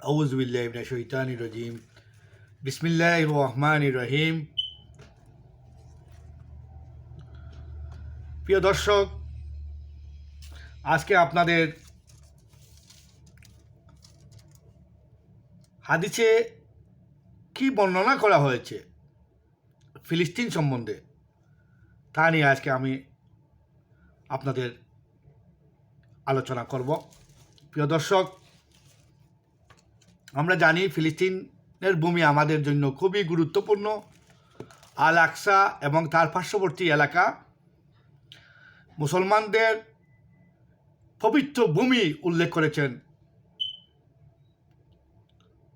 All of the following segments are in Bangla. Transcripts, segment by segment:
আউজবিল্লাহ শৈতানি রজিম বিসমিল্লাহ রহমান রহিম প্রিয় দর্শক, আজকে আপনাদের হাদিসে কি বর্ণনা করা হয়েছে ফিলিস্তিন সম্বন্ধে, তা নিয়ে আজকে আমি আপনাদের আলোচনা করব। প্রিয় দর্শক আমরা জানি ফিলিস্তিনের ভূমি আমাদের জন্য খুবই গুরুত্বপূর্ণ। আল আকসা এবং তার পার্শ্ববর্তী এলাকা। মুসলমানদের পবিত্র ভূমি উল্লেখ করেছেন।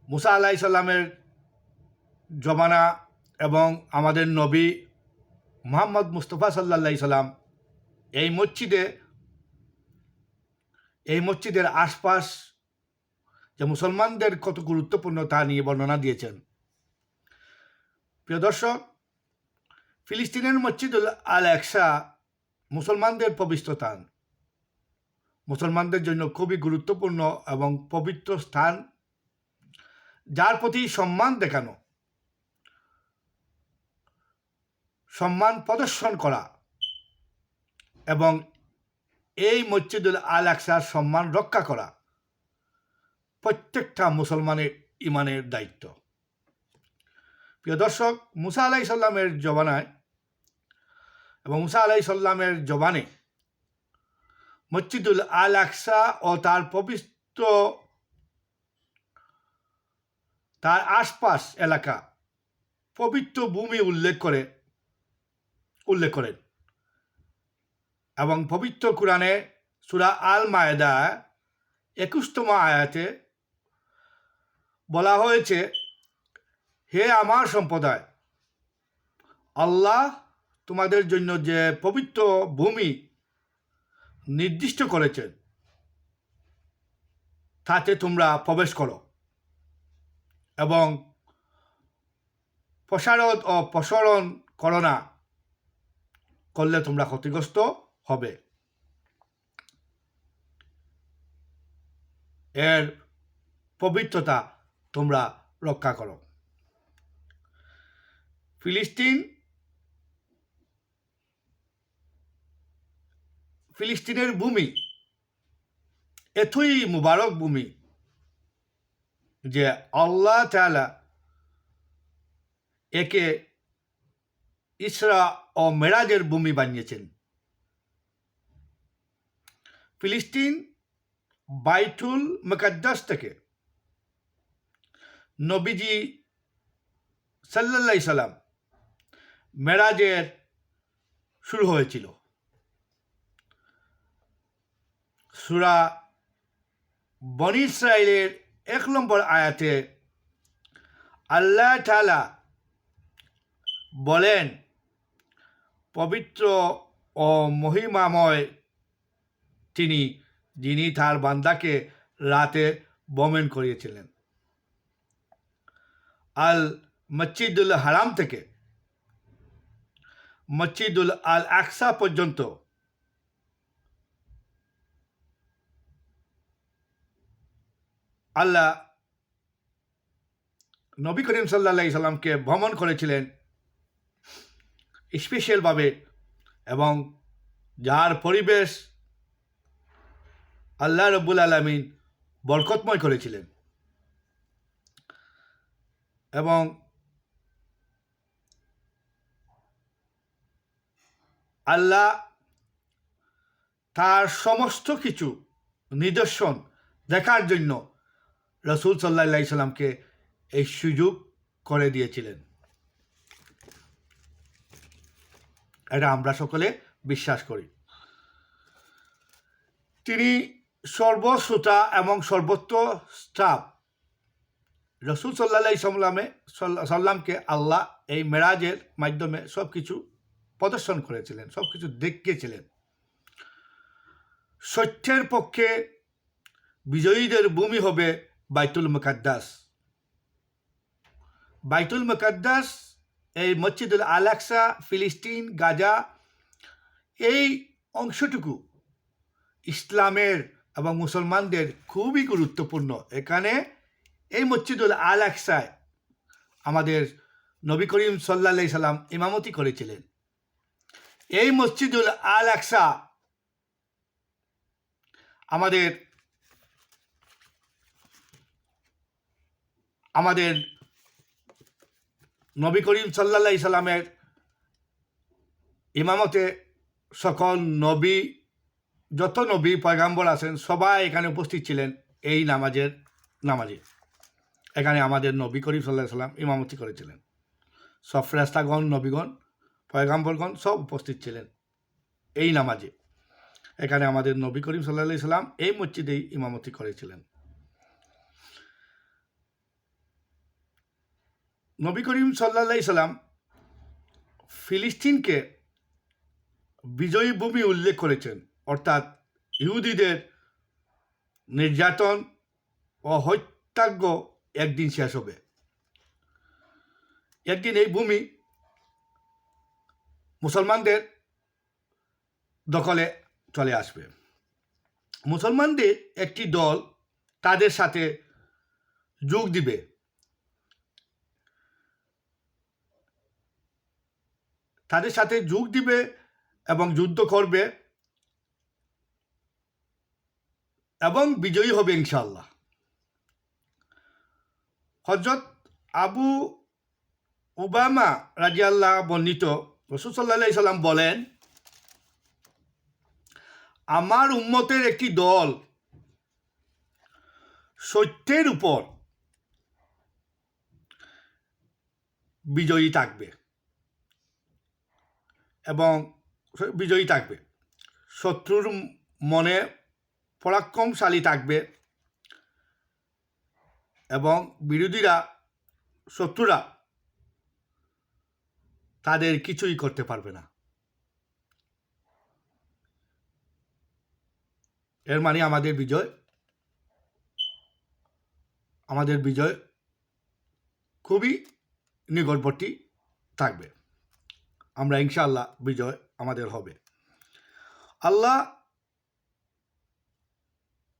মুসা আলাহি সাল্লামের জমানা এবং আমাদের নবী মোহাম্মদ মুস্তফা সাল্লা সাল্লাম এই মসজিদে এই মসজিদের আশপাশ যে মুসলমানদের কত গুরুত্বপূর্ণ তা নিয়ে বর্ণনা দিয়েছেন। প্রিয় দর্শক, ফিলিস্তিনের মসজিদুল আল একসা মুসলমানদের পবিত্র স্থান মুসলমানদের জন্য খুবই গুরুত্বপূর্ণ এবং পবিত্র স্থান, যার প্রতি সম্মান দেখানো। সম্মান প্রদর্শন করা এবং এই মসজিদুল আল আকসার সম্মান রক্ষা করা। প্রত্যেকটা মুসলমানের ইমানের দায়িত্ব। প্রিয় দর্শক, মুসা আলাই সাল্লামের জবানায় এবং মুসা আলাই সাল্লামের জবানে মসজিদুল আল আকসা ও তার পবিত্র তার আশপাশ এলাকা পবিত্র ভূমি উল্লেখ করে, উল্লেখ করেন এবং পবিত্র কোরআনে সুরা আল মায়দা একুশতম আয়াতে বলা হয়েছে, হে আমার সম্প্রদায়, আল্লাহ তোমাদের জন্য যে পবিত্র ভূমি নির্দিষ্ট করেছেন, তাতে তোমরা প্রবেশ করো এবং প্রসারণ ও প্রসারণ করো না, করলে তোমরা ক্ষতিগ্রস্ত হবে। এর পবিত্রতা তোমরা রক্ষা করো। ফিলিস্তিন, ফিলিস্তিনের ভূমি, এতই মুবারক ভূমি যে আল্লাহ তালা একে ইসরা ও মেরাজের ভূমি বানিয়েছেন। ফিলিস্তিন বাইতুল মুকাদ্দাস থেকে নবীজি সাল্লাই সাল্লাম মেরাজের শুরু হয়েছিল। সুরা বন ইসরায়েলের এক নম্বর আয়াতে আল্লাহ তালা বলেন, পবিত্র ও মহিমাময় তিনি, যিনি তার বান্দাকে রাতে বমেন করিয়েছিলেন। আল মসজিদুল হারাম থেকে মসজিদুল আল আকসা পর্যন্ত আল্লাহ নবী করিম সাল্লা সাল্লামকে ভ্রমণ করেছিলেন স্পেশালভাবে এবং যার পরিবেশ আল্লাহ রব্বুল আলমিন বরকতময় করেছিলেন। এবং আল্লাহ তার সমস্ত কিছু নিদর্শন দেখার জন্য রসুল সাল্লা সাল্লামকে এই সুযোগ করে দিয়েছিলেন। এটা আমরা সকলে বিশ্বাস করি। তিনি সর্বশ্রোতা এবং সর্বত্র স্টাফ রসুল সাল্লা সাল্লামে সাল্লামকে আল্লাহ এই মেরাজের মাধ্যমে সব কিছু প্রদর্শন করেছিলেন সব কিছু দেখিয়েছিলেন। সত্যের পক্ষে বিজয়ীদের ভূমি হবে বাইতুল মুকাদ্দাস। বাইতুল মুকাদ্দাস, এই মসজিদুল আলাক্সা ফিলিস্তিন, গাজা, এই অংশটুকু ইসলামের এবং মুসলমানদের খুবই গুরুত্বপূর্ণ। এখানে এই মসজিদুল আল আকসায় আমাদের নবী করিম সাল্লা সাল্লাম ইমামতি করেছিলেন। এই মসজিদুল আল আকসা আমাদের আমাদের নবী করিম সাল্লা সাল্লামের ইমামতে সকল নবী, যত নবী, পয়গাম্বর আছেন, সবাই এখানে উপস্থিত ছিলেন এই নামাজের, নামাজে। এখানে আমাদের নবী করিম সাল্লাহ সাল্লাম ইমামতি করেছিলেন। সব ফ্রেস্তাগণ নবীগণ, পয়গাম্বরগণ সব উপস্থিত ছিলেন এই নামাজে। এখানে আমাদের নবী করিম সাল্লাহ সাল্লাম এই মসজিদেই ইমামতি করেছিলেন। নবী করিম সাল্লাহ সাল্লাম ফিলিস্তিনকে বিজয়ী ভূমি উল্লেখ করেছেন। অর্থাৎ ইহুদিদের নির্যাতন ও হত্যাজ্ঞ একদিন শেষ হবে। একদিন এই ভূমি মুসলমানদের দখলে চলে আসবে। মুসলমানদের একটি দল তাদের সাথে যোগ দিবে। তাদের সাথে যোগ দিবে এবং যুদ্ধ করবে এবং বিজয়ী হবে ইনশাল্লাহ হজরত আবু ওবামা রাজিয়াল্লাহ বর্ণিত, রসুল সাল্লাহ সাল্লাম বলেন, আমার উম্মতের একটি দল সত্যের উপর বিজয়ী থাকবে এবং বিজয়ী থাকবে। শত্রুর মনে পরাক্রমশালী থাকবে এবং বিরোধীরা, শত্রুরা তাদের কিছুই করতে পারবে না। এর মানে আমাদের বিজয় আমাদের বিজয় খুবই নিকটবর্তী থাকবে। আমরা ইনশাআল্লাহ বিজয় আমাদের হবে। আল্লাহ,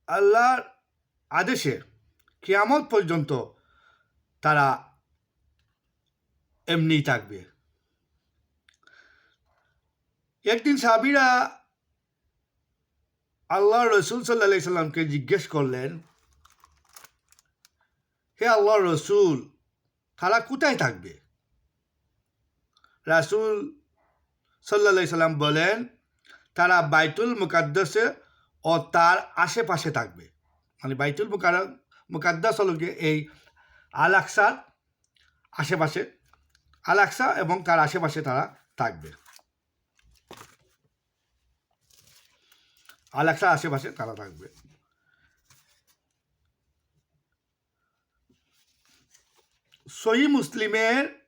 আল্লাহর আদেশে কিয়ামত পর্যন্ত তারা এমনি থাকবে। একদিন সাবিরা আল্লাহ রসুল সাল্লা সাল্লামকে জিজ্ঞেস করলেন, হে আল্লাহ রসুল, তারা কোথায় থাকবে? রাসুল সাল্লা সাল্লাম বলেন, তারা বাইতুল মুকাদ্দাসে ও তার আশেপাশে থাকবে। মানে বাইতুল মুকার মুকাদ্দাস হল গিয়ে এই আল আকসার আশেপাশে। আল আকসা এবং তার আশেপাশে তারা থাকবে। আল আকসার আশেপাশে তারা থাকবে। সহি মুসলিমের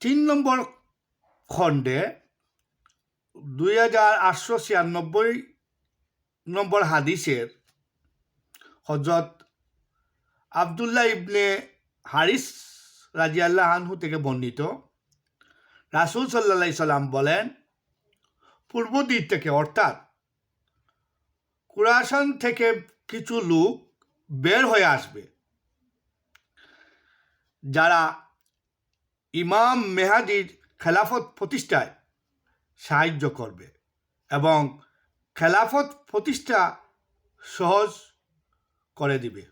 তিন নম্বর খণ্ডে দুই হাজার আটশো ছিয়ানব্বই নম্বর হাদিসের হজরত আবদুল্লাহ ইবনে হারিস রাজিয়াল্লাহ আনহু থেকে বর্ণিত। রাসুল সাল্লা সাল্লাম বলেন, পূর্ব দিক থেকে অর্থাৎ কুরাসান থেকে কিছু লোক বের হয়ে আসবে, যারা ইমাম মেহাদির খেলাফত প্রতিষ্ঠায় সাহায্য করবে এবং খেলাফত প্রতিষ্ঠা সহজ করে দিবে।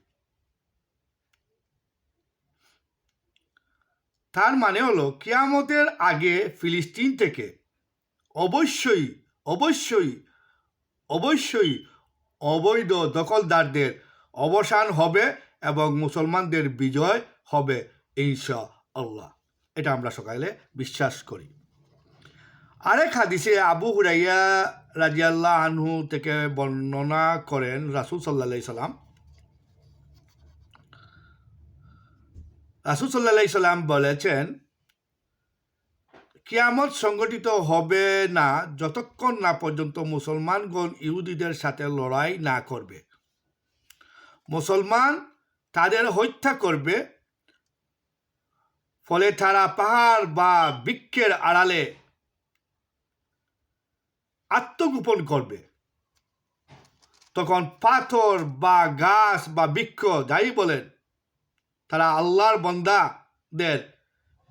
তার মানে হলো কিয়ামতের আগে ফিলিস্তিন থেকে অবশ্যই অবশ্যই অবশ্যই অবৈধ দখলদারদের অবসান হবে এবং মুসলমানদের বিজয় হবে ইনশা আল্লাহ এটা আমরা সকালে বিশ্বাস করি। আরেক হাদিসে আবু হুরাইয়া রাজিয়াল্লাহ আনহু থেকে বর্ণনা করেন রাসুল সাল্লা সাল্লাম রাসুল সাল্লাম বলেছেন, কিয়ামত সংগঠিত হবে না যতক্ষণ না পর্যন্ত মুসলমানগণ ইহুদিদের সাথে লড়াই না করবে। মুসলমান তাদের হত্যা করবে, ফলে তারা পাহাড় বা বৃক্ষের আড়ালে আত্মগোপন করবে। তখন পাথর বা গাছ বা বৃক্ষ, যাই বলেন তারা আল্লাহর বন্দাদের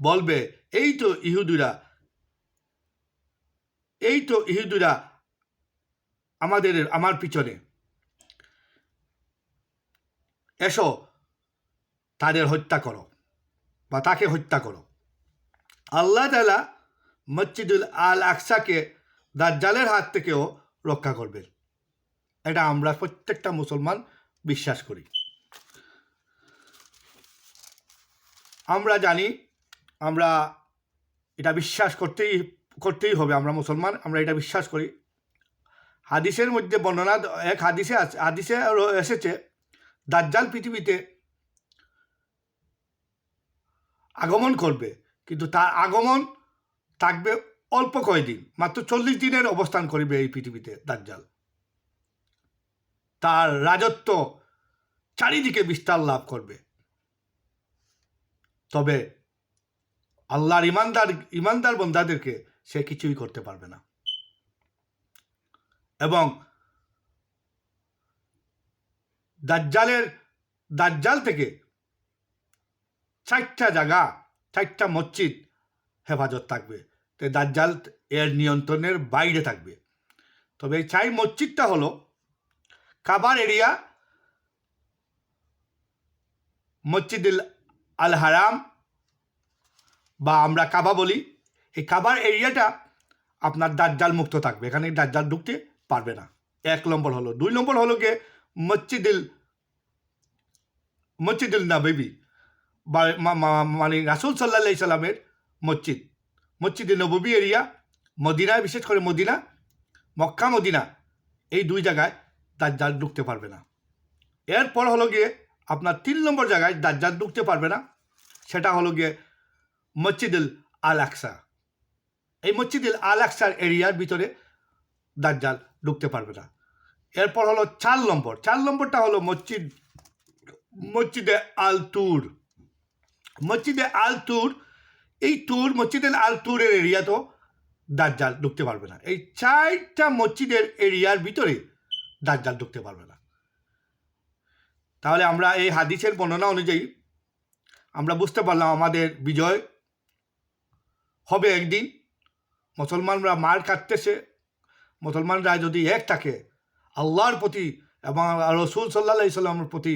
বলবে, এই তো ইহুদুরা, এই তো ইহুদুরা আমাদের, আমার পিছনে। এসো, তাদের হত্যা করো বা তাকে হত্যা করো। আল্লাহ তালা মসজিদুল আল আকসাকে দাজ্জালের হাত থেকেও রক্ষা করবেন। এটা আমরা প্রত্যেকটা মুসলমান বিশ্বাস করি। আমরা জানি, আমরা এটা বিশ্বাস করতেই করতেই হবে আমরা মুসলমান, আমরা এটা বিশ্বাস করি। হাদিসের মধ্যে বর্ণনা, এক হাদিসে আছে, হাদিসে এসেছে, দাজ্জাল পৃথিবীতে আগমন করবে, কিন্তু তার আগমন থাকবে অল্প কয়দিন, মাত্র চল্লিশ দিনের অবস্থান করবে এই পৃথিবীতে দাজ্জাল। তার রাজত্ব চারিদিকে বিস্তার লাভ করবে। তবে আল্লাহর ইমানদার ইমানদার বন্দাদেরকে সে কিছুই করতে পারবে না। এবং দাজ্জালের, দাজ্জাল থেকে চারটা জায়গা, চারটা মসজিদ হেফাজত থাকবে। তো দাজ্জাল এর নিয়ন্ত্রণের বাইরে থাকবে। তবে এই চাই মসজিদটা হলো কাবার এরিয়া, মসজিদুল আল হারাম বা আমরা কাবা বলি, এই কাবার এরিয়াটা আপনার দাজ্জাল মুক্ত থাকবে। এখানে দাজ্জাল ঢুকতে পারবে না। এক নম্বর হলো। দুই নম্বর হলো গিয়ে মসজিদুল মসজিদুল নাবেবি বা মানে রাসুল সাল্লা সাল্লামের মসজিদ। মসজিদে নববী এরিয়া মদিনায় বিশেষ করে মদিনা, মক্কা, মদিনা, এই দুই জায়গায় দাজ্জাল ঢুকতে পারবে না। এরপর হলো গিয়ে আপনার তিন নম্বর জায়গায় দাজ্জাল ঢুকতে পারবে না। সেটা হলো গিয়ে মসজিদুল আল আকসা এই মসজিদুল আল আকসার এরিয়ার ভিতরে দাজ্জাল ঢুকতে পারবে না। এরপর হলো চার নম্বর। চার নম্বরটা হলো মসজিদ, মসজিদে আল তুর মসজিদে আল তুর এই তুর মসজিদে আল তুরের এরিয়া তো দাজ্জাল ঢুকতে পারবে না। এই চারটা মসজিদের এরিয়ার ভিতরে দাজ্জাল ঢুকতে পারবে না। তাহলে আমরা এই হাদিসের বর্ণনা অনুযায়ী আমরা বুঝতে পারলাম আমাদের বিজয় হবে একদিন। মুসলমানরা মার কাটতেছে মুসলমানরা যদি এক থাকে, আল্লাহর প্রতি এবং রসুল সাল্লা সাল্লামের প্রতি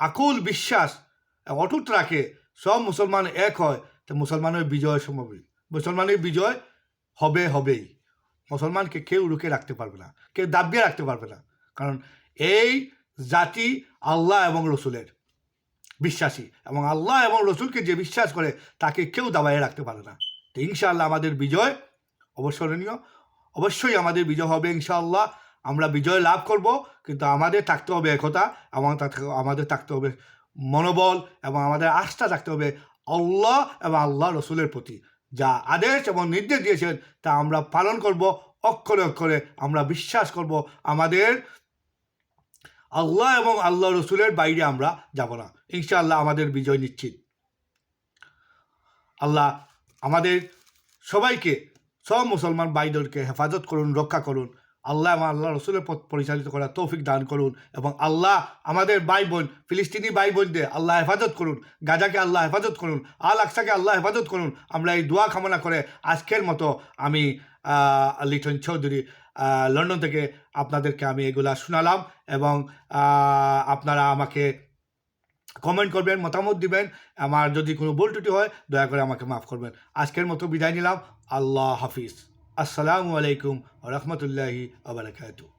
আকুল বিশ্বাস, অটুট রাখে, সব মুসলমান এক হয়, তো মুসলমানের বিজয় সম্ভব মুসলমানের বিজয় হবে, হবেই। মুসলমানকে কেউ রুখে রাখতে পারবে না, কেউ দাবিয়ে রাখতে পারবে না। কারণ এই জাতি আল্লাহ এবং রসুলের। বিশ্বাসী। এবং আল্লাহ এবং রসুলকে যে বিশ্বাস করে, তাকে কেউ দাবাইয়ে রাখতে পারে না। তো ইনশাআল্লাহ আমাদের বিজয় অবসরণীয় অবশ্যই আমাদের বিজয় হবে ইনশাআল্লাহ। আমরা বিজয় লাভ করব, কিন্তু আমাদের থাকতে হবে একতা এবং আমাদের থাকতে হবে মনোবল এবং আমাদের আস্থা থাকতে হবে আল্লাহ এবং আল্লাহ রসুলের প্রতি। যা আদেশ এবং নির্দেশ দিয়েছেন, তা আমরা পালন করব, অক্ষরে অক্ষরে আমরা বিশ্বাস করব। আমাদের আল্লাহ এবং আল্লাহ রসুলের বাইরে আমরা যাব না। ইনশাআল্লাহ আমাদের বিজয় নিশ্চিত। আল্লাহ আমাদের সবাইকে, সব মুসলমান ভাইদেরকে হেফাজত করুন, রক্ষা করুন। আল্লাহ এবং আল্লাহ রসুলের পথ পরিচালিত করা তৌফিক দান করুন এবং আল্লাহ আমাদের ভাই বোন ফিলিস্তিনি ভাই বোনদের আল্লাহ হেফাজত করুন, গাজাকে আল্লাহ হেফাজত করুন, আল আকসাকে আল্লাহ হেফাজত করুন। আমরা এই দোয়া কামনা করে আজকের মতো আমি লিটন চৌধুরী লন্ডন থেকে আপনাদেরকে আমি এগুলা শোনালাম এবং আপনারা আমাকে কমেন্ট করবেন, মতামত দিবেন। আমার যদি কোনো ভুল ত্রুটি হয়, দয়া করে আমাকে মাফ করবেন। আজকের মতো বিদায় নিলাম। আল্লাহ হাফিজ। আসসালামু আলাইকুম রহমতুল্লাহি আবরকাতু